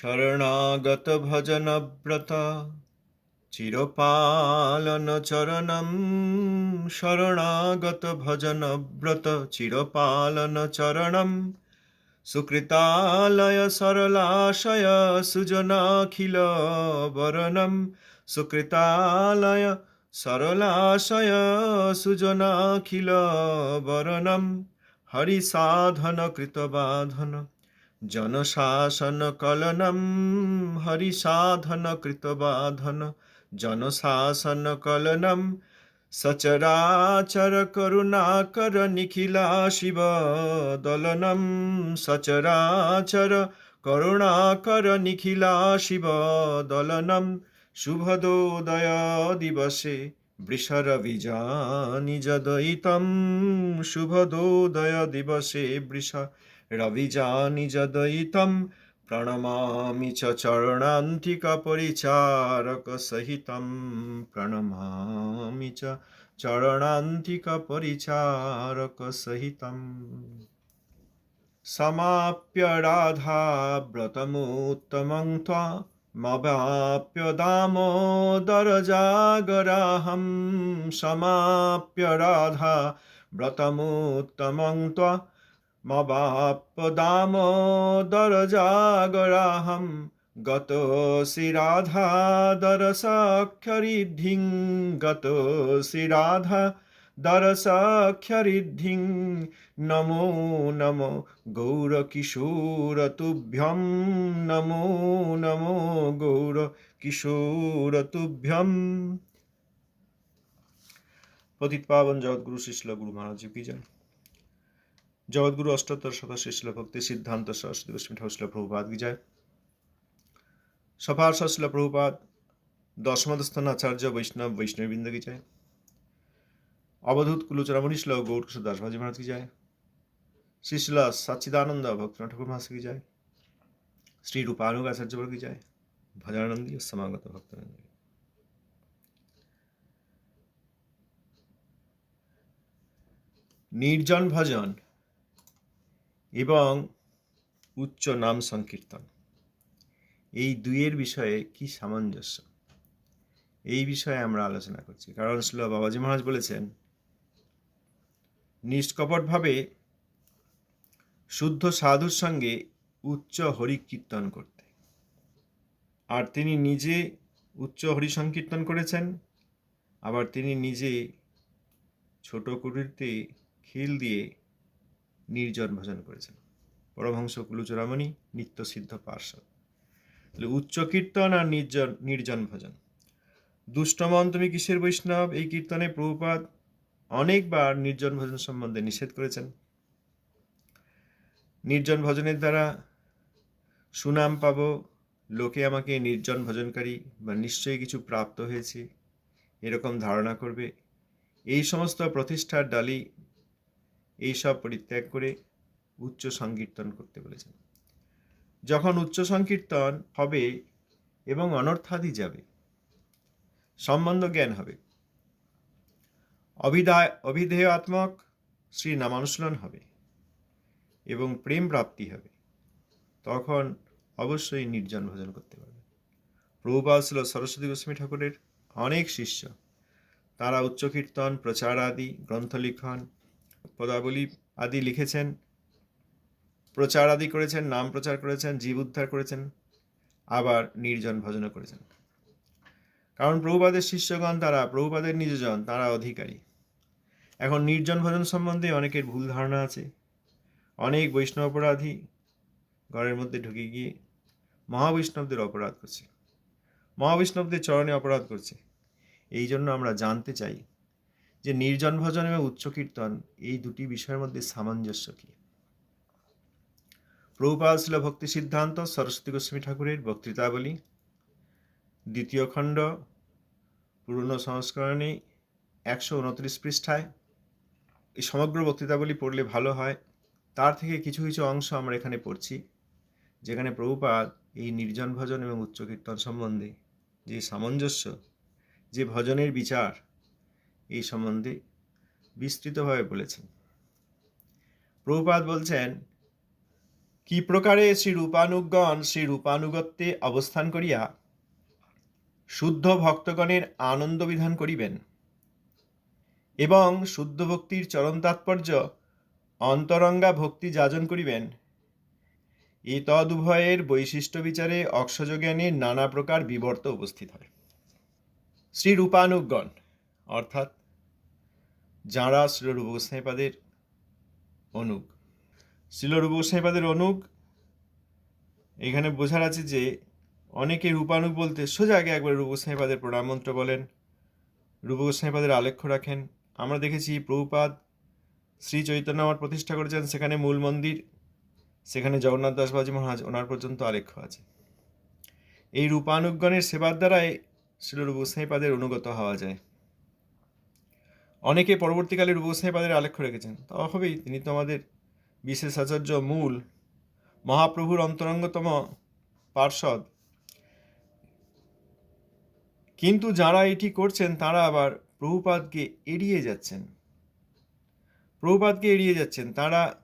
শরণাগত ভজনব্রত চিরপালন চরণম শরণাগত ভজনব্রত চিরপালন চরণম সুকৃতালয় সরলাশয় সুজনাখিল বরণম সুকৃতালয় সরলাশয় সুজনাখিল বরণম হরিসাধন কৃতবাধন জনশাসন কলনম, হরিসাধন কৃতবাধন। জনশাসন কলনম, সচরাচর করুণাকর নিখিলা শিব দলনম। সচরাচর করুণাকর নিখিলা শিব দলনম। শুভদোদয় দিবসে বৃষরবিজা নিজদয়িতম শুভদোদয় দিবসে বৃষ रविजानिजदयितं प्रणमामि च चरणान्तिकपरिचारकसहितं प्रणमामि च चरणान्तिकपरिचारकसहितम् समाप्य राधा व्रतमुत्तमं त्वा मवाप्य दामोदरजागराहं समाप्य राधा व्रतमुत्तमं त्वा মবাপদামোদরজাগরাহম গতোসি রাধাদরসাক্ষরিদ্ধিং গতোসি রাধা দরসাক্ষরিদ্ধিং, নমো নমো গৌরকিশোরতুভ্যং নমো নমো গৌরকিশোরতুভ্যং পতিত পাবন জগৎগুরু শিশল গুরু মহারাজ, কি জান? জগৎগুরু অষ্টোত্তর শত শিশল ভক্তি সিদ্ধান্ত সরস্বতী গোস্বামী ঠাকুর প্রভুপাদ কি জয় সফার শিল প্রভুপাদ দশমদস্থান আচার্য বৈষ্ণব বৈষ্ণববৃন্দ কি জয় অবধূত কুলুচরামণি শ্ল গৌর কিশোর দাস ভাজি মহারাজ কি যায়? শ্রী শিল সচ্চিদানন্দ ভক্তনাথ ঠাকুর মহারাজ কি যায়? শ্রী রূপানুগ আচার্য কি যায়? ভজনানন্দী ও সমাগত ভক্তনন্দ নির্জন ভজন এবং উচ্চ নাম সংকীর্তন। এই দুইয়ের বিষয়ে কি সামঞ্জস্য? এই বিষয়ে আমরা আলোচনা করছি। কারণ শ্রী বাবাজি মহারাজ বলেছেন, নিষ্কপটভাবে শুদ্ধ সাধুর সঙ্গে উচ্চ হরি কীর্তন করতে। আর তিনি নিজে উচ্চ হরি সংকীর্তন করেছেন, আবার তিনি নিজে ছোট কুটিরতে খিল দিয়ে নির্জন ভজন করেছেন। পরমহংস কুলুচূড়ামণি, নিত্য সিদ্ধ পার্শ্বদ তাহলে উচ্চ কীর্তন আর নির্জন নির্জন ভজন। দুষ্টমন, তুমি কিসের বৈষ্ণব? এই কীর্তনে প্রভুপাদ অনেকবার নির্জন ভজন সম্বন্ধে নিষেধ করেছেন। নির্জন ভজনের দ্বারা সুনাম পাব, লোকে আমাকে নির্জন ভজনকারী বা নিশ্চয়ই কিছু প্রাপ্ত হয়েছে, এরকম ধারণা করবে। এই সমস্ত প্রতিষ্ঠার ডালি এইসব পরিত্যাগ করে উচ্চ সংকীর্তন করতে বলেছেন। যখন উচ্চ সংকীর্তন হবে এবং অনর্থাদি যাবে, সম্বন্ধ জ্ঞান হবে অভিধায় অভিধেয়াত্মক শ্রী নামানুশীলন হবে এবং প্রেম প্রাপ্তি হবে, তখন অবশ্যই নির্জন ভোজন করতে পারবে প্রভুপাল ছিল সরস্বতী গোস্বামী ঠাকুরের অনেক শিষ্য। তারা উচ্চ কীর্তন প্রচার আদি গ্রন্থ লিখন পদাবলী আদি লিখেছেন, প্রচার আদি করেছেন, নাম প্রচার করেছেন, জীব উদ্ধার করেছেন, আবার নির্জন ভজনও করেছেন। কারণ প্রভুপাদের শিষ্যগণ তারা প্রভুপাদের নিজজন, তারা অধিকারী। এখন নির্জন ভজন সম্বন্ধে অনেকের ভুল ধারণা আছে। অনেক বৈষ্ণব অপরাধী ঘরের মধ্যে ঢুকে গিয়ে মহাবৈষ্ণবদের অপরাধ করছে। মহাবৈষ্ণবদের চরণে অপরাধ করছে। এই জন্য আমরা জানতে চাই যে নির্জন ভজন এবং উচ্চ কীর্তন, এই দুটি বিষয়ের মধ্যে সামঞ্জস্য কী? প্রভুপাল ছিল ভক্তি সিদ্ধান্ত, সরস্বতী গোস্বামী ঠাকুরের বক্তৃতাবলী। দ্বিতীয় খণ্ড, পুরনো সংস্করণে একশো উনত্রিশ পৃষ্ঠায়। এই সমগ্র বক্তৃতাবলী পড়লে ভালো হয়। তার থেকে কিছু কিছু অংশ আমরা এখানে পড়ছি, যেখানে প্রভুপাদ এই নির্জন ভজন এবং উচ্চ কীর্তন সম্বন্ধে যে সামঞ্জস্য, যে ভজনের বিচার এই সম্বন্ধে বিস্তৃতভাবে বলেছেন। প্রভুপাদ বলছেন, কি প্রকারে শ্রী রূপানুগণ শ্রী রূপানুগত্যে অবস্থান করিয়া শুদ্ধ ভক্তগণের আনন্দ বিধান করিবেন এবং শুদ্ধ ভক্তির চরম তাৎপর্য অন্তরঙ্গা ভক্তি যাজন করিবেন, এই তদুভয়ের বৈশিষ্ট্য বিচারে অক্ষযজ্ঞানে নানা প্রকার বিবর্ত উপস্থিত হয়। শ্রী রূপানুগণ, অর্থাৎ যাঁরা শ্রী রূপ গোস্বাইপাদের অনুগ। শিল রূপ গোস্বাইপাদের অনুগ, এখানে বোঝার আছে যে অনেকে রূপানুগ বলতে সোজা আগে একবার রূপ গোস্বাইপাদের প্রণাম মন্ত্র বলেন রূপ গোস্বাইপাদের আলেখ্য রাখেন। আমরা দেখেছি প্রভুপাদ শ্রী চৈতন্য আমার প্রতিষ্ঠা করেছেন, সেখানে মূল মন্দির, সেখানে জগন্নাথ দাসবাজি মহারাজ ওনার পর্যন্ত আলেখ্য আছে। এই রূপানুগণের সেবার দ্বারাই শিল গোস্বাইপাদের অনুগত হওয়া যায়। অনেকে পরবর্তীকালে রূপ গোস্বাইপাদের আলেখ্য রেখেছেন। তা হবেই, তিনি তো আমাদের বিশেষ আচার্য, মূল, মহাপ্রভুর অন্তরঙ্গতম পার্ষদ। কিন্তু যারা এটি করছেন, তারা আবার প্রভুপাদকে এড়িয়ে যাচ্ছেন। প্রভুপাদকে এড়িয়ে যাচ্ছেন, তারা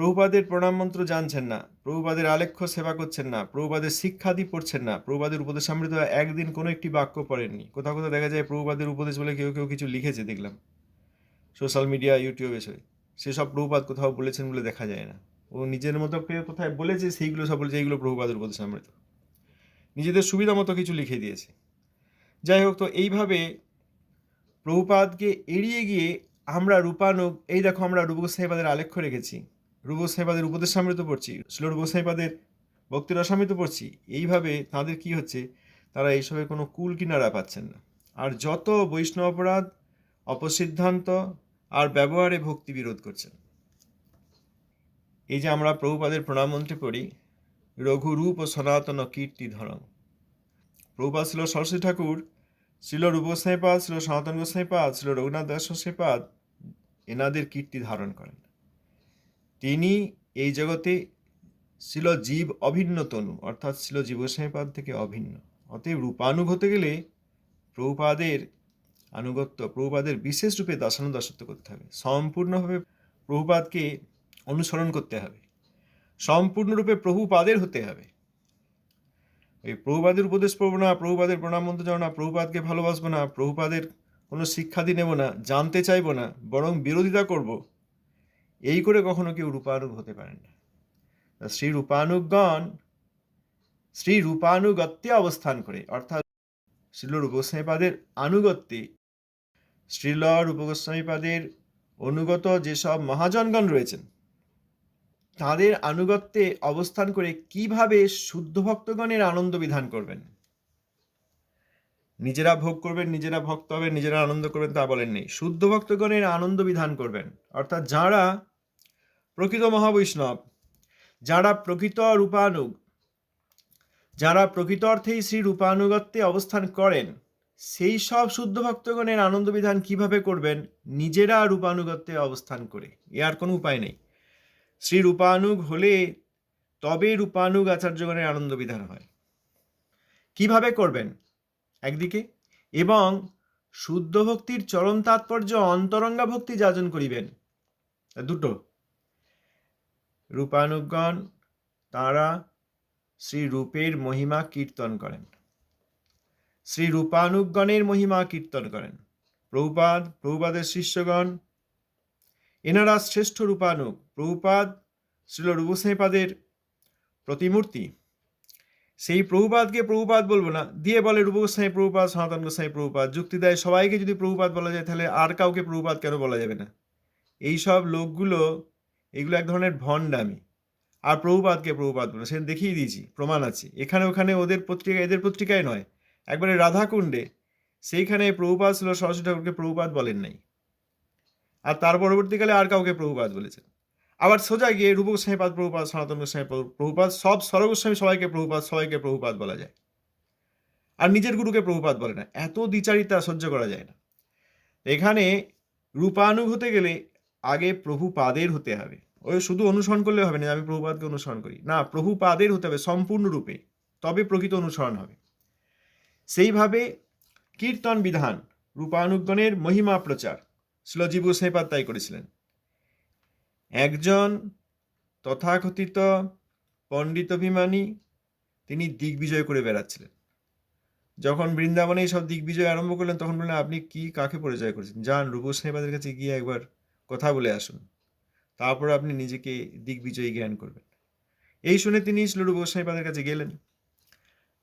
প্রভুপাদের প্রণাম মন্ত্র জানছেন না, প্রভুপাদের আলেখ্য সেবা করছেন না, প্রভুপাদের শিক্ষাদি পড়ছেন না, প্রভুপাদের উপদেশ সমৃদ্ধ একদিন কোনো একটি বাক্য পড়েননি। কোথাও কোথাও দেখা যায় প্রভুপাদের উপদেশ বলে কেউ কেউ কিছু লিখেছে, দেখলাম। সোশ্যাল মিডিয়া, ইউটিউব এসে সেসব প্রভুপাত কোথাও বলেছেন বলে দেখা যায় না। ও নিজের মতো কেউ কোথায় বলেছে, সেইগুলো সব বলেছে, এইগুলো প্রভুপাদের উপদেশ সমৃদ্ধ নিজেদের সুবিধা মতো কিছু লিখে দিয়েছে। যাই হোক, তো এইভাবে প্রভুপাদকে এড়িয়ে গিয়ে আমরা রূপানুগ, এই দেখো আমরা রূপ গোসাইপাদের আলেখ্য রেখেছি। রূপ গোসাইপাদের উপদেশ সমৃদ্ধ পড়ছি শিল শ্লোর গোসাইপাদের ভক্তির অসমৃদ্ধ পড়ছি। এইভাবে তাদের কি হচ্ছে, তারা এইসবে কোনো কুল কিনারা পাচ্ছেন না। আর যত বৈষ্ণব অপরাধ, অপসিদ্ধান্ত আর ব্যবহারে ভক্তি বিরোধ করছেন। এই যে আমরা প্রভুপাদের প্রণামন্ত্রে পড়ি রঘুরূপ ও সনাতন কীর্তি ধরম। প্রভুপাদ ছিল সরস্বতী ঠাকুর, ছিল রূপ গোস্বাইপাদ ছিল সনাতন গোস্বাইপাদ ছিল রঘুনাথ দাস গোস্বাইপাদ এনাদের কীর্তি ধারণ করেন তিনি এই জগতে ছিল জীব অভিন্ন তনু, অর্থাৎ ছিল জীব গোস্বাইপাদ থেকে অভিন্ন। অতএব রূপানুগ হতে গেলে প্রভুপাদের আনুগত্য, প্রভুপাদের বিশেষ রূপে দাসানুদাসত্ব করতে হবে। সম্পূর্ণভাবে প্রভুপাদকে অনুসরণ করতে হবে। সম্পূর্ণরূপে প্রভুপাদের হতে হবে। এই প্রভুপাদের উপদেশ পড়ব না, প্রভুপাদের প্রণাম মন্ত্র যাব না, প্রভুপাদকে ভালোবাসবো না, প্রভুপাদের কোনো শিক্ষাদি নেব না, জানতে চাইব না, বরং বিরোধিতা করব। এই করে কখনো কেউ রূপানুগ হতে পারেন না। শ্রী রূপানুগণ শ্রী রূপানুগত্যে অবস্থান করে, অর্থাৎ শ্রীল রূপগোস্বামীপাদের আনুগত্যে শ্রীল রূপগোস্বামীপাদের অনুগত যেসব মহাজনগণ রয়েছেন, তাদের আনুগত্যে অবস্থান করে কীভাবে শুদ্ধ ভক্তগণের আনন্দ বিধান করবেন? নিজেরা ভোগ করবেন, নিজেরা ভক্ত হবেন, নিজেরা আনন্দ করবেন তা বলেন নেই। শুদ্ধ ভক্তগণের আনন্দ বিধান করবেন, অর্থাৎ যারা প্রকৃত মহাবৈষ্ণব, যারা প্রকৃত রূপানুগ, যারা প্রকৃত অর্থেই শ্রী রূপানুগত্যে অবস্থান করেন, সেই সব শুদ্ধ ভক্তগণের আনন্দ বিধান কীভাবে করবেন? নিজেরা রূপানুগত্যে অবস্থান করে। এ আর কোনো উপায় নেই। শ্রী রূপানুগ হলে তবে রূপানুগ আচার্যগণের আনন্দ বিধান হয়। কীভাবে করবেন? একদিকে, এবং শুদ্ধ ভক্তির চরম তাৎপর্য অন্তরঙ্গা ভক্তি যাজন করিবেন। দুটো রূপানুগণ, তারা শ্রী রূপের মহিমা কীর্তন করেন। শ্রী রূপানুগণের মহিমা কীর্তন করেন। প্রভুপাদ, প্রভুপাদের শিষ্যগণ, এনারা শ্রেষ্ঠ রূপানুগ। প্রভুপাদ শ্রীল রূপসাইপাদের প্রতিমূর্তি। সেই প্রভুপাদকে প্রভুপাদ বলব না। দিয়ে বলে রূপ গোস্বাই প্রভুপাদ, সনাতন গোস্বাই প্রভুপাদ, যুক্তি দেয় সবাইকে যদি প্রভুপাদ বলা যায়, তাহলে আর কাউকে প্রভুপাদ কেন বলা যাবে না? এই সব লোকগুলো এগুলো এক ধরনের ভণ্ডামি। আর প্রভুপাদকে প্রভুপাদ বলে সেটা দেখিয়ে দিয়েছি, প্রমাণ আছে। এখানে ওখানে ওদের পত্রিকা এদের পত্রিকায় নয়। একবারে রাধাকুণ্ডে, সেইখানে প্রভুপাত ছিল, সরস্বতী ঠাকুরকে প্রভুপাদ বলেন নাই। আর তার পরবর্তীকালে আর কাউকে প্রভুপাত বলেছেন। আবার সোজা গিয়ে রূপ গোস্বামীপাদ প্রভুপাত সনাতন গোস্বামী প্রভুপাত সব সরগোস্বামী সবাইকে প্রভুপাদ, সবাইকে প্রভুপাত বলা যায়। আর নিজের গুরুকে প্রভুপাত বলে না। এত দ্বিচারিতা সহ্য করা যায় না। এখানে রূপানুগ হতে গেলে আগে প্রভুপাদের হতে হবে। ওই শুধু অনুসরণ করলে হবে না, আমি প্রভুপাদকে অনুসরণ করি। না, প্রভুপাদের হতে হবে সম্পূর্ণরূপে, তবে প্রকৃত অনুসরণ হবে। সেইভাবে কীর্তন বিধান, রূপানুগণের মহিমা প্রচার, শিলজীব গোসাইপাদ তাই করেছিলেন। একজন তথাকথিত পণ্ডিত অভিমানী তিনি দিগ্বিজয় করে বেড়াচ্ছিলেন। যখন বৃন্দাবনে সব দিগ্বিজয় আরম্ভ করলেন, তখন বললেন, আপনি কি কাকে পরিচয় করেছেন? যান রূপসাহেবাদের কাছে গিয়ে একবার কথা বলে আসুন। তারপর আপনি নিজেকে দিগ্বিজয়ী জ্ঞান করবেন। এই শুনে তিনি ছিল রূপসাহেবাদের কাছে গেলেন।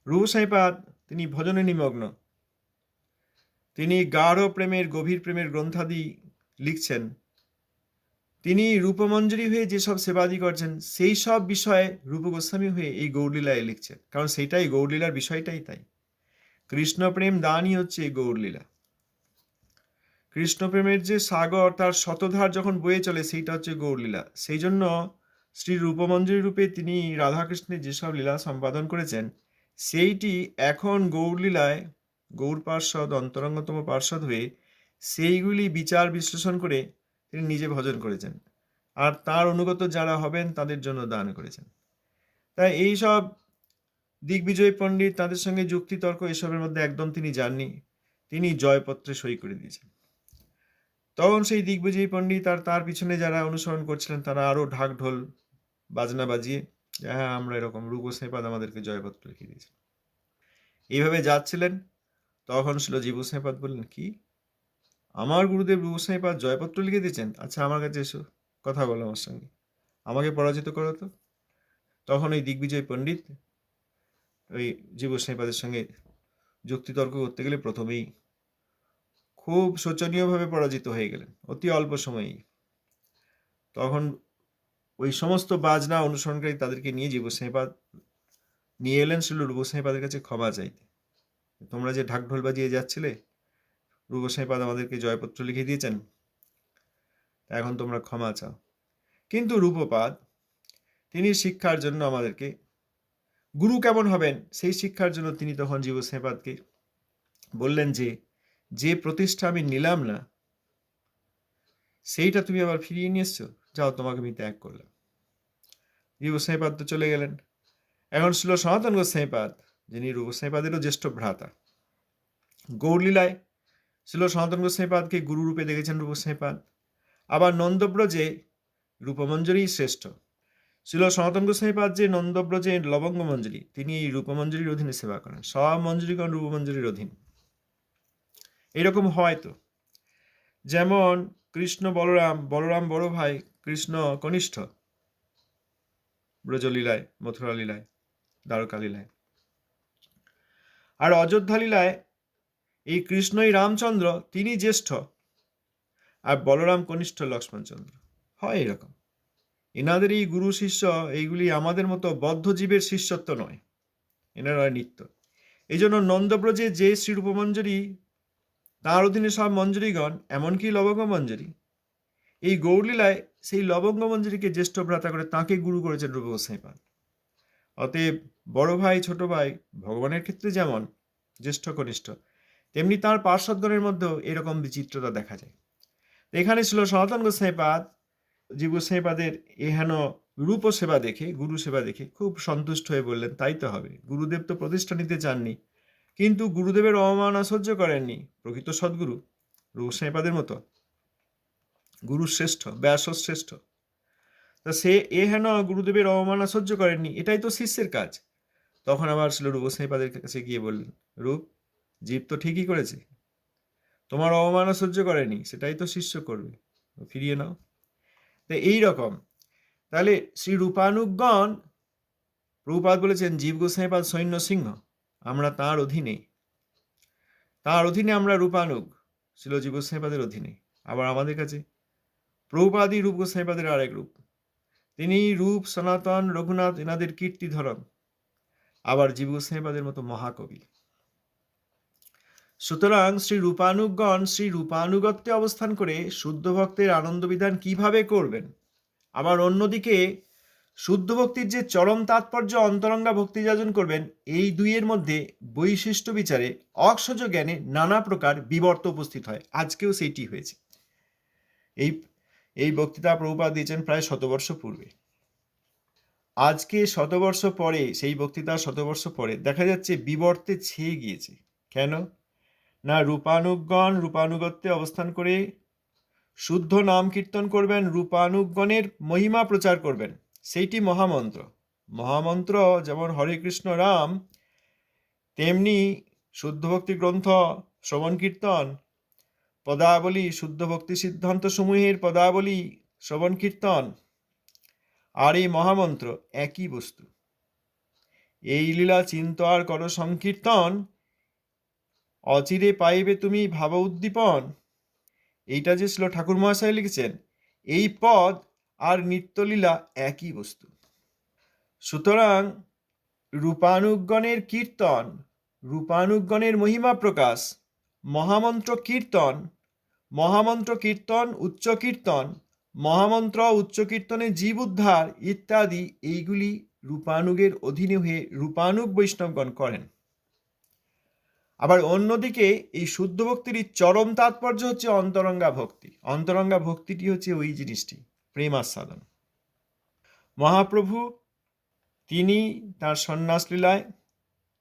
রূপসাহেবাদ তিনি ভজনে নিমগ্ন। তিনি গাঢ় প্রেমের, গভীর প্রেমের গ্রন্থাদি লিখছেন। তিনি রূপমঞ্জরি হয়ে যেসব সেবাদি করছেন, সেই সব বিষয়ে রূপ গোস্বামী হয়ে এই গৌরলীলায় লিখছেন। কারণ সেটাই গৌরলীলার বিষয়টাই তাই। কৃষ্ণপ্রেম দানই হচ্ছে এই গৌরলীলা। কৃষ্ণপ্রেমের যে সাগর, তার শতধার যখন বয়ে চলে, সেইটা হচ্ছে গৌরলীলা। সেই জন্য শ্রী রূপমঞ্জরি রূপে তিনি রাধাকৃষ্ণের যেসব লীলা সম্পাদন করেছেন, সেইটি এখন গৌরলীলায় গৌর পার্ষদ, অন্তরঙ্গতম পার্ষদ হয়ে সেইগুলি বিচার বিশ্লেষণ করে তিনি নিজে ভজন করেছেন। আর তার অনুগত যারা হবেন, তাদের জন্য দান করেছেন। তাই এই সব দিগ্বিজয় পণ্ডিত, তাদের সঙ্গে যুক্তিতর্ক এসবের মধ্যে একদম তিনি যাননি। তিনি জয়পত্রে সই করে দিয়েছেন। তখন সেই দিগ্বিজয়ী পণ্ডিত আর তার পিছনে যারা অনুসরণ করছিলেন, তারা আরও ঢাক ঢোল বাজনা বাজিয়ে হ্যাঁ আমরা এরকম রূপসেপাদ আমাদেরকে জয়পত্র লিখে দিয়েছেন এইভাবে যাচ্ছিলেন। তখন ছিল জীবু সেপাদ বললেন, কি? আমার গুরুদেব রূপসাইপাদ জয়পত্র লিখে দিয়েছেন? আচ্ছা আমার কাছে এসো, কথা বলো আমার সঙ্গে। আমাকে পরাজিত করো তো। তখন ওই দিগ্বিজয় পণ্ডিত ওই জীব সঙ্গে যুক্তিতর্ক করতে গেলে প্রথমেই খুব শোচনীয়ভাবে পরাজিত হয়ে গেলেন, অতি অল্প সময়েই। তখন ওই সমস্ত বাজনা অনুসরণকারী তাদেরকে নিয়ে জীব সাইপাদ নিয়ে এলেন ছিল রূপ সাইপাদের কাছে ক্ষমা চাইতে। তোমরা যে ঢাক ঢোল বাজিয়ে যাচ্ছিলে রূপসাইপাদ আমাদেরকে জয়পত্র লিখে দিয়েছেন এখন তোমরা ক্ষমা চাও। কিন্তু রূপপাদ, তিনি শিক্ষার জন্য আমাদেরকে, গুরু কেমন হবেন? সেই শিক্ষার জন্য তিনি তখন জীব সেপাদকে বললেন যে যে প্রতিষ্ঠা আমি নিলাম না, সেইটা তুমি আবার ফিরিয়ে নিয়ে এসছো? যাও, তোমাকে আমি ত্যাগ করলাম। জীব সাইপাদ তো চলে গেলেন। এখন ছিল সনাতন গোস্বাইপাদ, যিনি রূপ সাইপাদেরও জ্যেষ্ঠ ভ্রাতা। গৌরলীলায় ছিল সনাতন গোস্বাইপাদকে গুরুরূপে দেখেছেন রূপ গোস্বাইপাদ। আবার নন্দব্রজে রূপমঞ্জরি শ্রেষ্ঠ। ছিল সনাতন গোস্বাইপাদ যে নন্দব্রজে লবঙ্গ মঞ্জরি তিনি এই রূপমঞ্জুরির অধীনে সেবা করেন। সব মঞ্জুরিগণ রূপমঞ্জরির অধীন। এরকম হয় তো। যেমন কৃষ্ণ বলরাম বলরাম বড় ভাই, কৃষ্ণ কনিষ্ঠ। ব্রজলীলায়, মথুরা লীলায়, দ্বারকা লীলায়। আর অযোধ্যা লীলায় এই কৃষ্ণই রামচন্দ্র, তিনি জ্যেষ্ঠ। আর বলরাম কনিষ্ঠ লক্ষ্মণচন্দ্র। হয় এরকম। এনাদের এই গুরু শিষ্য, এইগুলি আমাদের মতো বদ্ধজীবের শিষ্যত্ব নয়। এনারা নিত্য। এই জন্য নন্দব্রজে যে শ্রীরূপমঞ্জরি তার অধীনে সব মঞ্জুরিগণ এমনকি লবঙ্গ মঞ্জুরি। এই গৌরলীলায় সেই লবঙ্গ মঞ্জুরিকে জ্যেষ্ঠ ভ্রাতা করে তাকে গুরু করেছেন রূপ গোসাইপাল অতএব বড় ভাই, ছোট ভাই, ভগবানের ক্ষেত্রে যেমন জ্যেষ্ঠ, কনিষ্ঠ, তেমনি তার পার্শ্বদগণের মধ্যেও এরকম বিচিত্রতা দেখা যায়। এখানে ছিল সনাতন গোসাইপাদ জীব গোসাইপাদের এহেন রূপ সেবা দেখে, গুরু সেবা দেখে খুব সন্তুষ্ট হয়ে বললেন, তাই তো হবে। গুরুদেব তো প্রতিষ্ঠা নিতে চাননি। কিন্তু গুরুদেবের অবমাননা সহ্য করেননি। প্রকৃত সদ্গুরু, রূপ সাইপাদের মতো। গুরু শ্রেষ্ঠ, ব্যাস শ্রেষ্ঠ। তা সে এ হেন গুরুদেবের অবমাননা সহ্য করেননি, এটাই তো শিষ্যের কাজ। তখন আবার ছিল রূপ সাইপাদের কাছে গিয়ে বললেন, রূপ, জীব তো ঠিকই করেছে। তোমার অবমাননা সহ্য করেনি, সেটাই তো শিষ্য করবে। ফিরিয়ে নাও। তো এই রকম। তাহলে শ্রী রূপানুগণ, প্রভুপাদ বলেছেন, জীব গোসাইপাদ সৈন্য সিংহ। আমরা তার অধীনে। তার অধীনে আমরা রূপানুগ ছিল জীব অধীনে। আবার আমাদের কাছে প্রভুপাদি রূপ গোসাইপাদের আরেক রূপ। তিনি রূপ, সনাতন, রঘুনাথ এনাদের কীর্তি ধরন আবার জীব গোসাইপাদের মতো মহাকবি। সুতরাং শ্রী রূপানুগণ শ্রী রূপানুগত্যে অবস্থান করে শুদ্ধ ভক্তের আনন্দ বিধান কীভাবে করবেন? আবার অন্যদিকে শুদ্ধ ভক্তির যে চরম তাৎপর্য অন্তরঙ্গা ভক্তি যাজন করবেন, এই দুইয়ের মধ্যে বৈশিষ্ট্য বিচারে অক্ষজ জ্ঞানে নানা প্রকার বিবর্ত উপস্থিত হয়। আজকেও সেইটি হয়েছে। এই এই বক্তৃতা প্রভুপাত দিয়েছেন প্রায় শতবর্ষ পূর্বে। আজকে শতবর্ষ পরে, সেই বক্তৃতা শতবর্ষ পরে দেখা যাচ্ছে বিবর্তে ছেয়ে গিয়েছে। কেন? না রূপানুগণ রূপানুগত্যে অবস্থান করে শুদ্ধ নাম কীর্তন করবেন, রূপানুগণের মহিমা প্রচার করবেন। সেইটি মহামন্ত্র। মহামন্ত্র যেমন হরে কৃষ্ণ রাম, তেমনি শুদ্ধ ভক্তি গ্রন্থ শ্রবণ কীর্তন, পদাবলী শুদ্ধ ভক্তি সিদ্ধান্ত সমূহের পদাবলী শ্রবণ কীর্তন, আর এই মহামন্ত্র একই বস্তু। এই লীলা চিন্ত আর কর সংকীর্তন, অচিরে পাইবে তুমি ভাব উদ্দীপন। এইটা যে ছিল ঠাকুর মহাশয় লিখেছেন, এই পদ আর নিত্যলীলা একই বস্তু। সুতরাং রূপানুগণের কীর্তন, রূপানুগণের মহিমা প্রকাশ, মহামন্ত্র কীর্তন মহামন্ত্র কীর্তন, উচ্চ কীর্তন, মহামন্ত্র, উচ্চ কীর্তনে জীব উদ্ধার ইত্যাদি, এইগুলি রূপানুগের অধীনে হয়ে রূপানুগ বৈষ্ণবগণ করেন। আবার অন্যদিকে এই শুদ্ধ ভক্তির চরম তাৎপর্য হচ্ছে অন্তরঙ্গা ভক্তি। অন্তরঙ্গা ভক্তিটি হচ্ছে ওই জিনিসটি। প্রেমাস্বাদন। মহাপ্রভু তিনি তার সন্ন্যাস লীলায়,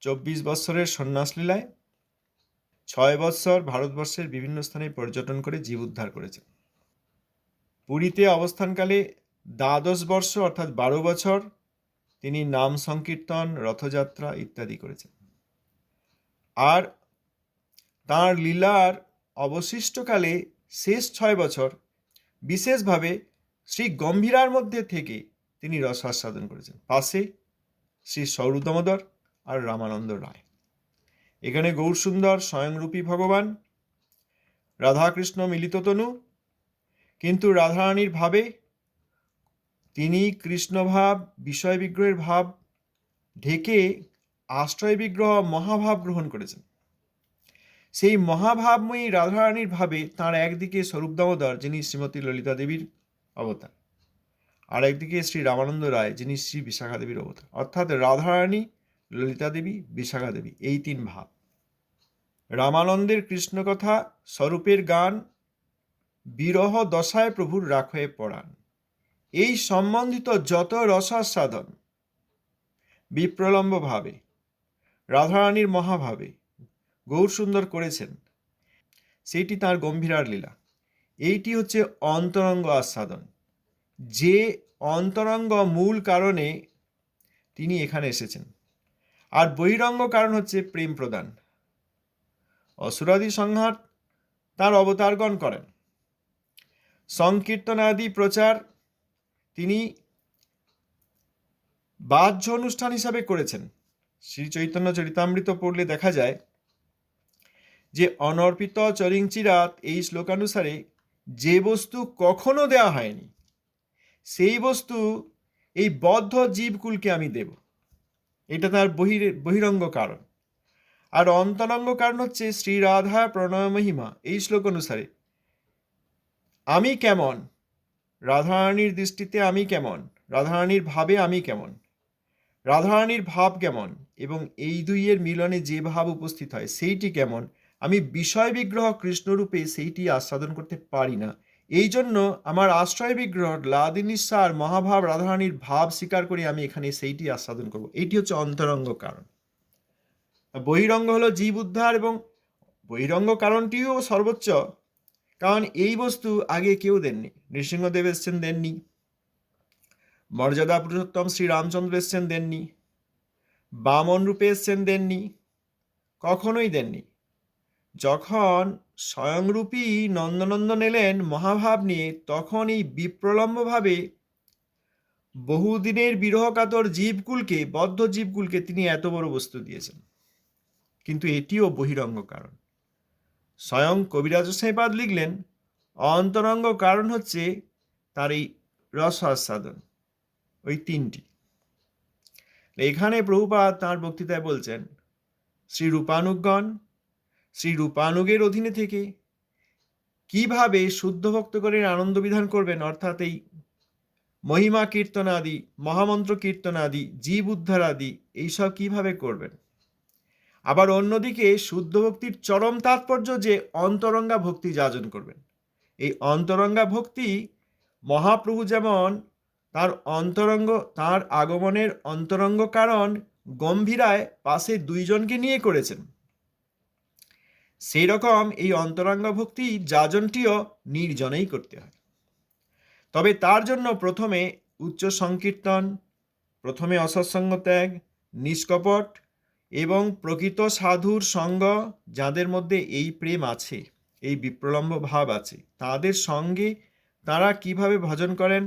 চব্বিশ বৎসরের সন্ন্যাস লীলায় ছয় বৎসর ভারতবর্ষের বিভিন্ন স্থানে পর্যটন করে জীব উদ্ধার করেছেন। পুরীতে অবস্থানকালে দ্বাদশ বর্ষ অর্থাৎ বারো বছর তিনি নাম সংকীর্তন, রথযাত্রা ইত্যাদি করেছেন। আর তাঁর লীলার অবশিষ্টকালে শেষ ছয় বছর বিশেষভাবে শ্রী গম্ভীরার মধ্যে থেকে তিনি রসাস্বাদন করেছেন। পাশে শ্রী সৌরদমোদর আর রামানন্দ রায়। এখানে গৌরসুন্দর স্বয়ংরূপী ভগবান, রাধাকৃষ্ণ মিলিত তনু, কিন্তু রাধারানীর ভাবে তিনি কৃষ্ণভাব বিষয় বিগ্রহের ভাব ঢেকে আশ্রয় বিগ্রহ, মহাভাব গ্রহণ করেছেন। সেই মহাভাবময়ী রাধারানীর ভাবে তাঁর একদিকে স্বরূপ দামোদর, যিনি শ্রীমতী ললিতা দেবীর অবতার আর একদিকে শ্রী রামানন্দ রায়, যিনি শ্রী বিশাখা দেবীর অবতার, অর্থাৎ রাধারানী, ললিতা দেবী, বিশাখা দেবী, এই তিন ভাব। রামানন্দের কৃষ্ণকথা স্বরূপের গান বিরহ দশায় প্রভুর রাখয়ে পড়ান। এই সম্বন্ধিত যত রসাস্বাদন বিপ্রলম্ব ভাবে রাধারানীর মহাভাবে গৌর সুন্দর করেছেন সেইটি তার গম্ভীরার লীলা। এইটি হচ্ছে অন্তরঙ্গ আস্বাদন যে অন্তরঙ্গ মূল কারণে তিনি এখানে এসেছেন। আর বহিরঙ্গ কারণ হচ্ছে প্রেম প্রদান। অসুরাদি সংহার তার অবতারগণ করেন। সংকীর্তনাদি প্রচার তিনি বাহ্য অনুষ্ঠান হিসাবে করেছেন। শ্রী চৈতন্য চরিতামৃত পড়লে দেখা যায় যে অনর্পিত চরিংচিরাত এই শ্লোকানুসারে যে বস্তু কখনো দেওয়া হয়নি, সেই বস্তু এই বদ্ধ জীবকুলকে আমি দেব। এটা তার বহির, বহিরঙ্গ কারণ। আর অন্তরঙ্গ কারণ হচ্ছে শ্রী রাধা প্রণয় মহিমা। এই শ্লোক অনুসারে, আমি কেমন? রাধারানীর দৃষ্টিতে আমি কেমন? রাধারানীর ভাবে আমি কেমন? রাধারানীর ভাব কেমন? এবং এই দুইয়ের মিলনে যে ভাব উপস্থিত হয়, সেইটি কেমন? আমি বিষয় বিগ্রহ কৃষ্ণরূপে সেইটি আস্বাদন করতে পারি না। এই জন্য আমার আশ্রয় বিগ্রহ লাদিনিসার মহাভাব রাধারানীর ভাব স্বীকার করে আমি এখানে সেইটি আস্বাদন করব। এটি হচ্ছে অন্তরঙ্গ কারণ। বহিরঙ্গ হলো জীব উদ্ধার এবং বহিরঙ্গ কারণটিও সর্বোচ্চ, কারণ এই বস্তু আগে কেউ দেননি, নৃসিংহদেব এসছেন দেননি, মর্যাদা পুরুষোত্তম শ্রী রামচন্দ্র এসছেন দেননি, বামন রূপে এসছেন দেননি, কখনোই দেননি। যখন স্বয়ংরূপী নন্দনন্দন এলেন মহাভাব নিয়ে তখন এই বিপ্রলম্বভাবে বহুদিনের বিরহকাতর জীবকুলকে, বদ্ধ জীবকুলকে তিনি এত বড় বস্তু দিয়েছেন। কিন্তু এটিও বহিরঙ্গ কারণ। স্বয়ং কবিরাজ সাইপাদ লিখলেন, অন্তরঙ্গ কারণ হচ্ছে তার এই রস আস্বাদন ওই তিনটি। এখানে প্রভুপাত তাঁর বক্তৃতায় বলছেন, শ্রী রূপানুগণ শ্রী রূপানুগের অধীনে থেকে। কীভাবে শুদ্ধ ভক্ত ভক্তগণের আনন্দ বিধান করবেন? অর্থাৎ এই মহিমা কীর্তন আদি, মহামন্ত্র কীর্তন আদি, জীব উদ্ধার আদি, এইসব কীভাবে করবেন? আবার অন্যদিকে শুদ্ধ ভক্তির চরম তাৎপর্য যে অন্তরঙ্গা ভক্তি যাজন করবেন। এই অন্তরঙ্গা ভক্তি মহাপ্রভু যেমন তার অন্তরঙ্গ, তার আগমনের অন্তরঙ্গ কারণ গম্ভীরায় পাশে দুইজনকে নিয়ে করেছেন। সেই রকম এই অন্তরঙ্গ ভক্তি যাজনটিও নির্জনেই করতে হয়। তবে তার জন্য প্রথমে উচ্চ সংকীর্তন, প্রথমে অসৎসঙ্গ ত্যাগ, নিষ্কপট এবং প্রকৃত সাধুর সঙ্গ যাদের মধ্যে এই প্রেম আছে, এই বিপ্রলম্ব ভাব আছে, তাদের সঙ্গে তারা কীভাবে ভজন করেন,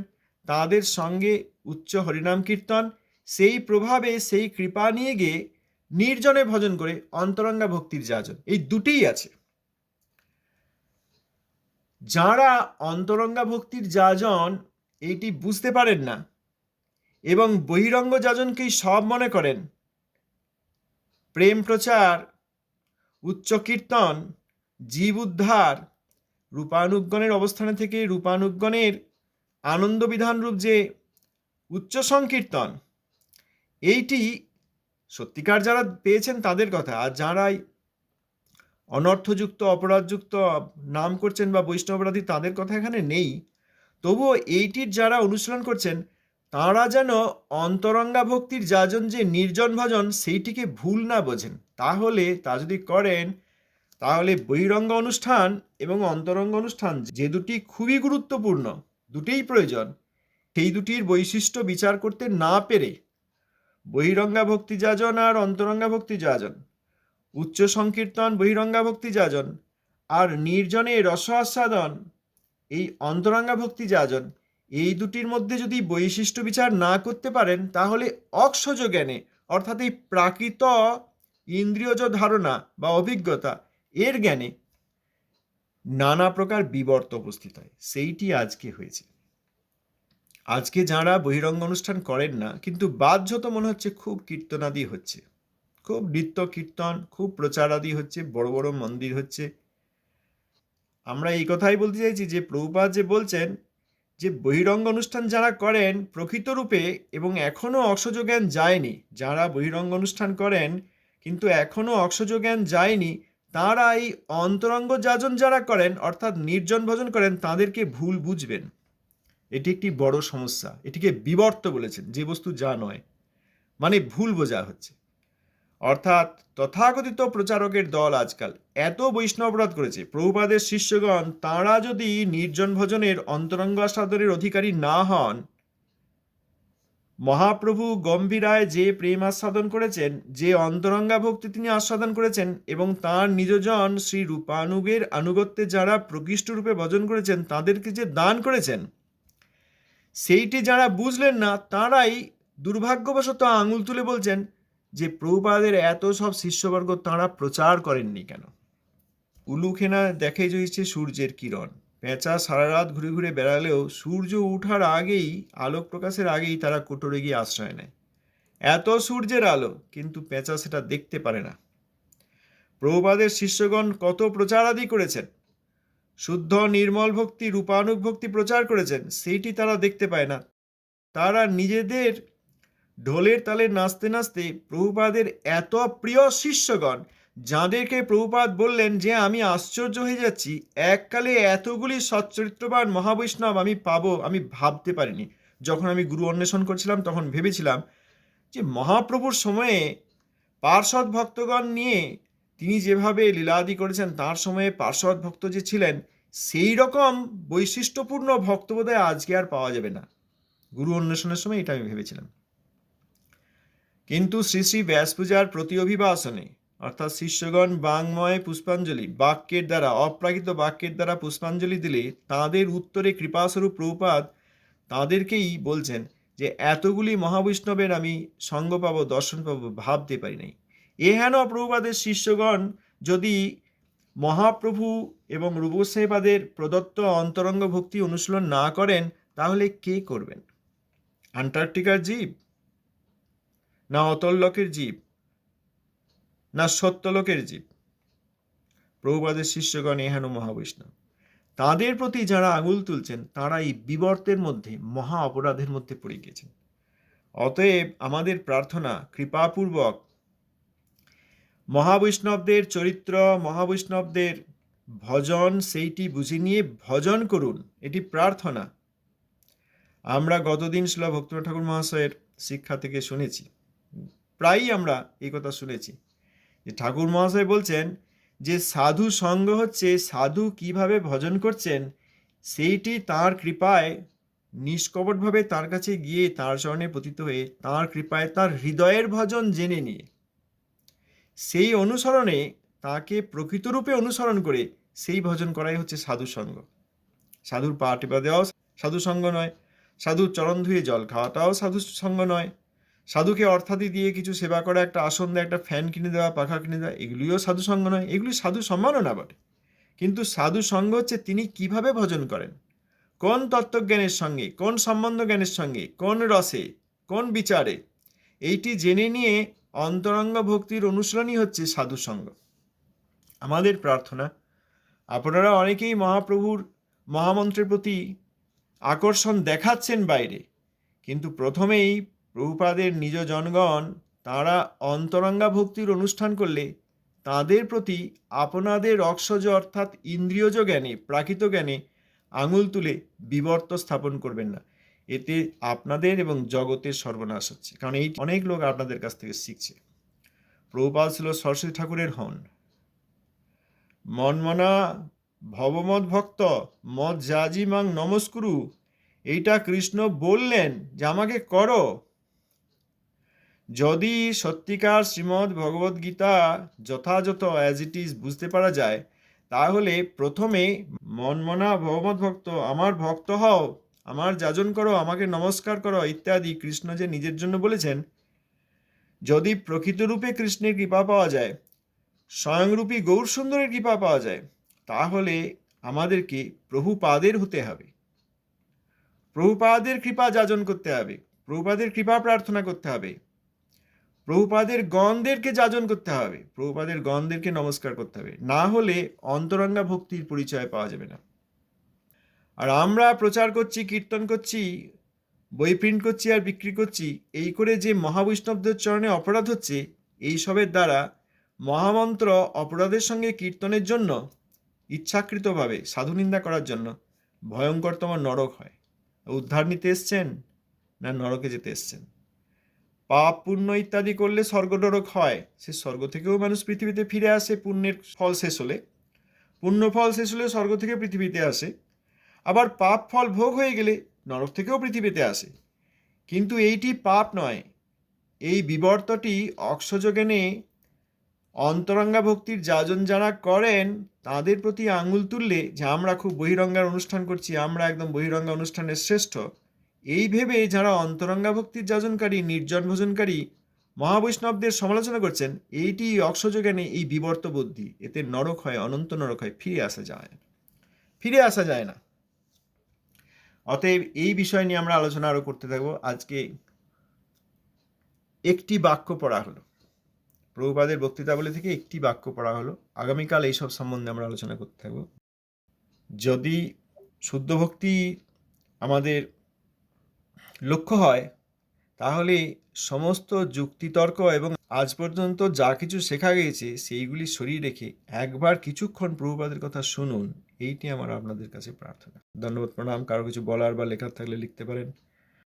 তাদের সঙ্গে উচ্চ হরিনাম কীর্তন, সেই প্রভাবে, সেই কৃপা নিয়ে গিয়ে নির্জনে ভজন করে অন্তরঙ্গা ভক্তির যাজন। এই দুটিই আছে। যারা অন্তরঙ্গা ভক্তির যাজন এইটি বুঝতে পারেন না এবং বহিরঙ্গ যাজনকেই সব মনে করেন। প্রেম প্রচার, উচ্চ কীর্তন, জীব উদ্ধার, রূপানুগণের অবস্থানে থেকে রূপানুগণের আনন্দ বিধানরূপ যে উচ্চ সংকীর্তন, এইটি সত্যিকার যারা পেয়েছেন তাদের কথা। আর যারাই অনর্থযুক্ত, অপরাধযুক্ত, নাম করছেন বা বৈষ্ণব অপরাধী, তাদের কথা এখানে নেই। তবুও এইটির যারা অনুশীলন করছেন, তাঁরা যেন অন্তরঙ্গা ভক্তির যাজন যে নির্জন ভজন, সেইটিকে ভুল না বোঝেন। তাহলে তা যদি করেন, তাহলে বহিরঙ্গ অনুষ্ঠান এবং অন্তরঙ্গ অনুষ্ঠান, যে দুটি খুবই গুরুত্বপূর্ণ, দুটিই প্রয়োজন। সেই দুটির বৈশিষ্ট্য বিচার করতে না পেরে বহিরঙ্গা ভক্তি যাজন আর অন্তরঙ্গা ভক্তি যাজন। উচ্চ সংকীর্তন বহিরঙ্গা ভক্তি যাজন আর নির্জনে রস আস্বাদন, এই অন্তরঙ্গা ভক্তি যাজন, এই দুটির মধ্যে যদি বৈশিষ্ট্য বিচার না করতে পারেন, তাহলে অক্ষজ জ্ঞানে অর্থাৎ এই প্রাকৃত ইন্দ্রিয়জ ধারণা বা অভিজ্ঞতা, এর জ্ঞানে নানা প্রকার বিবর্ত উপস্থিত হয়। সেইটি আজকে হয়েছে। আজকে যারা বহিরঙ্গ অনুষ্ঠান করেন না, কিন্তু বাহ্যত মনে হচ্ছে খুব কীর্তনাদি হচ্ছে। খুব নৃত্য কীর্তন, খুব প্রচারাদি হচ্ছে, বড় বড় মন্দির হচ্ছে। আমরা এই কথাই বলতে চাইছি যে প্রভুপাদ যে বলছেন যে বহিরঙ্গ অনুষ্ঠান যারা করেন, প্রকৃত রূপে এবং এখনও জ্ঞান যায়নি। যারা বহিরঙ্গ অনুষ্ঠান করেন, কিন্তু এখনও জ্ঞান যায়নি, তারা এই অন্তরঙ্গ যাজন যারা করেন, অর্থাৎ নির্জন ভজন করেন, তাদেরকে ভুল বুঝবেন। এটি একটি বড় সমস্যা। এটিকে বিবর্ত বলেছেন, যে বস্তু যা নয়। মানে ভুল বোঝা হচ্ছে। অর্থাৎ তথাকথিত প্রচারকের দল আজকাল এত বৈষ্ণবরাধ করেছে, প্রভুপাদের শিষ্যগণ, তাঁরা যদি নির্জন ভজনের অন্তরঙ্গ আস্বাদনের অধিকারী না হন, মহাপ্রভু গম্ভীরায় যে প্রেম আস্বাদন করেছেন, যে অন্তরঙ্গা ভক্তি তিনি আস্বাদন করেছেন, এবং তাঁর নিজজন শ্রী রূপানুগের আনুগত্যে যারা প্রকৃষ্ট রূপে ভজন করেছেন, তাদেরকে যে দান করেছেন সেইটি যারা বুঝলেন না, তারাই দুর্ভাগ্যবশত আঙুল তুলে বলছেন যে প্রভুপাদের এত সব শিষ্যবর্গ তাঁরা প্রচার করেননি কেন? উলুখেনা দেখে জইছে সূর্যের কিরণ। পেঁচা সারা রাত ঘুরে ঘুরে বেড়ালেও সূর্য উঠার আগেই, আলোক প্রকাশের আগেই তারা কোটরে গিয়ে আশ্রয় নেয়। এত সূর্যের আলো, কিন্তু পেঁচা সেটা দেখতে পারে না। প্রভুপাদের শিষ্যগণ কত প্রচারাদি করেছেন? শুদ্ধ, নির্মল ভক্তি, রূপানুগ ভক্তি প্রচার করেছেন, সেইটি তারা দেখতে পায় না। তারা নিজেদের ঢোলের তালে নাচতে নাচতে প্রভুপাদের এত প্রিয় শিষ্যগণ, যাঁদেরকে প্রভুপাদ বললেন যে, আমি আশ্চর্য হয়ে যাচ্ছি, এককালে এতগুলি সচ্চরিত্রবান মহাবৈষ্ণব আমি পাবো, আমি ভাবতে পারিনি। যখন আমি গুরু অন্বেষণ করছিলাম, তখন ভেবেছিলাম যে, মহাপ্রভুর সময়ে পার্শ্বদ ভক্তগণ নিয়ে তিনি যেভাবে লীলাদি করেছেন, তার সময়ে পার্শ্বদ ভক্ত যে ছিলেন, সেই রকম বৈশিষ্ট্যপূর্ণ ভক্তবোধয় আজকে আর পাওয়া যাবে না। গুরু অন্বেষণের সময় এটা আমি ভেবেছিলাম। কিন্তু শ্রী শ্রী ব্যাস পূজার প্রতি অভিবাসনে, অর্থাৎ শিষ্যগণ বাংময় পুষ্পাঞ্জলি, বাক্যের দ্বারা, অপ্রাকৃত বাক্যের দ্বারা পুষ্পাঞ্জলি দিলে তাদের উত্তরে কৃপাস্বরূপ প্রভুপাদ তাদেরকেই বলছেন যে, এতগুলি মহাবৈষ্ণবের আমি সঙ্গ পাবো, দর্শন পাবো, ভাবতে পারি নাই। এ হেন প্রভুপাদের শিষ্যগণ যদি মহাপ্রভু এবং রূপসাহেবাদের প্রদত্ত অন্তরঙ্গ ভক্তি অনুশীলন না করেন, তাহলে কে করবেন? আন্টার্কটিকার জীব? না অতল্লকের জীব? না সত্যলোকের জীব? প্রভুপাদের শিষ্যগণ এহেন মহাবৈষ্ণব। তাদের প্রতি যারা আঙুল তুলছেন তারা এই বিবর্তের মধ্যে, মহা অপরাধের মধ্যে পড়ে গেছেন। অতএব আমাদের প্রার্থনা কৃপাপূর্বক মহাবৈষ্ণবদের চরিত্র, মহাবৈষ্ণবদের ভজন সেইটি বুঝে নিয়ে ভজন করুন, এটি প্রার্থনা। আমরা গতদিন শিল ভক্তিনাথ ঠাকুর মহাশয়ের শিক্ষা থেকে শুনেছি, প্রায়ই আমরা এই কথা শুনেছি, যে ঠাকুর মহাশয় বলছেন যে সাধু সঙ্গ হচ্ছে সাধু কীভাবে ভজন করছেন, সেইটি তার কৃপায় নিষ্কপটভাবে তার কাছে গিয়ে তার চরণে পতিত হয়ে তার কৃপায় তার হৃদয়ের ভজন জেনে নিয়ে সেই অনুসরণে তাকে প্রকৃতরূপে অনুসরণ করে সেই ভজন করাই হচ্ছে সাধু সঙ্গ। সাধুর পা টেপা দেওয়াও সাধু সঙ্গ নয়, সাধুর চরণ ধুয়ে জল খাওয়াটাও সাধু সঙ্গ নয়, সাধুকে অর্থাদি দিয়ে কিছু সেবা করা, একটা আসন দেওয়া একটা ফ্যান কিনে দেওয়া, পাখা কিনে দেওয়া, এগুলিও সাধু সঙ্গ নয়, এগুলি সাধু সম্মাননা বটে। কিন্তু সাধু সঙ্গ হচ্ছে তিনি কীভাবে ভজন করেন? কোন তত্ত্বজ্ঞানের সঙ্গে, কোন সম্বন্ধ জ্ঞানের সঙ্গে, কোন রসে, কোন বিচারে? এইটি জেনে নিয়ে অন্তরঙ্গ ভক্তির অনুশীলনই হচ্ছে সাধু সঙ্গ আমাদের প্রার্থনা, আপনারা অনেকেই মহাপ্রভুর মহামন্ত্রের প্রতি আকর্ষণ দেখাচ্ছেন বাইরে, কিন্তু প্রথমেই প্রভুপাদের নিজ জনগণ, তারা অন্তরঙ্গা ভক্তির অনুষ্ঠান করলে তাদের প্রতি আপনাদের অক্ষজ অর্থাৎ ইন্দ্রিয়জ জ্ঞানে, প্রাকৃত জ্ঞানে আঙুল তুলে বিবর্ত স্থাপন করবেন না। এতে আপনাদের এবং জগতের সর্বনাশ হচ্ছে। কারণ এই অনেক লোক আপনাদের কাছ থেকে শিখছে। প্রভুপাল ছিল সরস্বতী ঠাকুরের হন। মনমনা ভবমত ভক্ত মত জাজি মাং নমস্কুরু, এইটা কৃষ্ণ বললেন যে আমাকে করো। যদি সত্যিকার শ্রীমদ্ ভগবদ গীতা যথাযথ অ্যাজ ইট ইজ বুঝতে পারা যায়, তাহলে প্রথমে মনমনা ভগবত ভক্ত, আমার ভক্ত হও। আমার যাজন করো, আমাকে নমস্কার করো, ইত্যাদি। কৃষ্ণ যে নিজের জন্য বলেছেন, যদি প্রকৃতরূপে কৃষ্ণের কৃপা পাওয়া যায়, স্বয়ংরূপী গৌর সুন্দরের কৃপা পাওয়া যায়, তাহলে আমাদেরকে প্রভুপাদের হতে হবে। প্রভুপাদের কৃপা যাজন করতে হবে, প্রভুপাদের কৃপা প্রার্থনা করতে হবে, প্রভুপাদের গণদেরকে যাজন করতে হবে, প্রভুপাদের গণদেরকে নমস্কার করতে হবে। না হলে অন্তরঙ্গা ভক্তির পরিচয় পাওয়া যাবে না। আর আমরা প্রচার করছি, কীর্তন করছি, বই প্রিন্ট করছি আর বিক্রি করছি, এই করে যে মহাবৈষ্ণবদের চরণে অপরাধ হচ্ছে এইসবের দ্বারা মহামন্ত্র অপরাধের সঙ্গে কীর্তনের জন্য ইচ্ছাকৃতভাবে সাধুনিন্দা করার জন্য ভয়ঙ্করতম নরক হয়। উদ্ধার নিতে এসছেন না নরকে যেতে এসছেন? পাপ, পুণ্য ইত্যাদি করলে স্বর্গনরক হয়। সে স্বর্গ থেকেও মানুষ পৃথিবীতে ফিরে আসে, পুণ্যের ফল শেষ হলে। পুণ্য ফল শেষ হলে স্বর্গ থেকে পৃথিবীতে আসে। আবার পাপ ফল ভোগ হয়ে গেলে নরক থেকেও পৃথিবীতে আসে। কিন্তু এইটি পাপ নয়। এই বিবর্তটি অক্ষযোগেনে অন্তরঙ্গা ভক্তির যাজন যারা করেন, তাদের প্রতি আঙুল তুললে যে আমরা খুব বহিরঙ্গার অনুষ্ঠান করছি, আমরা একদম বহিরঙ্গা অনুষ্ঠানের শ্রেষ্ঠ, এই ভেবে যারা অন্তরঙ্গা ভক্তির যাজনকারী, নির্জন ভোজনকারী, মহাবৈষ্ণবদের সমালোচনা করছেন, এইটি অক্ষযোগানে এই বিবর্ত বুদ্ধি এতে নরক হয়, অনন্ত নরক হয়, ফিরে আসা যায় ফিরে আসা যায় না। অতএব এই বিষয় নিয়ে আমরা আলোচনা আরও করতে থাকব। আজকে একটি বাক্য পড়া হলো। প্রভুপাদের বক্তৃতাবলী থেকে একটি বাক্য পড়া হলো। আগামীকাল এইসব সম্বন্ধে আমরা আলোচনা করতে থাকব। যদি শুদ্ধ ভক্তি আমাদের লক্ষ্য হয় তাহলে সমস্ত যুক্তিতর্ক এবং আজ পর্যন্ত যা কিছু শেখা গিয়েছে, সেইগুলি সরিয়ে রেখে একবার কিছুক্ষণ প্রভুপাদের কথা শুনুন। এইটি আমার আপনাদের কাছে প্রার্থনা। ধন্যবাদ প্রণাম। কারও কিছু বলার বা লেখার থাকলে লিখতে পারেন।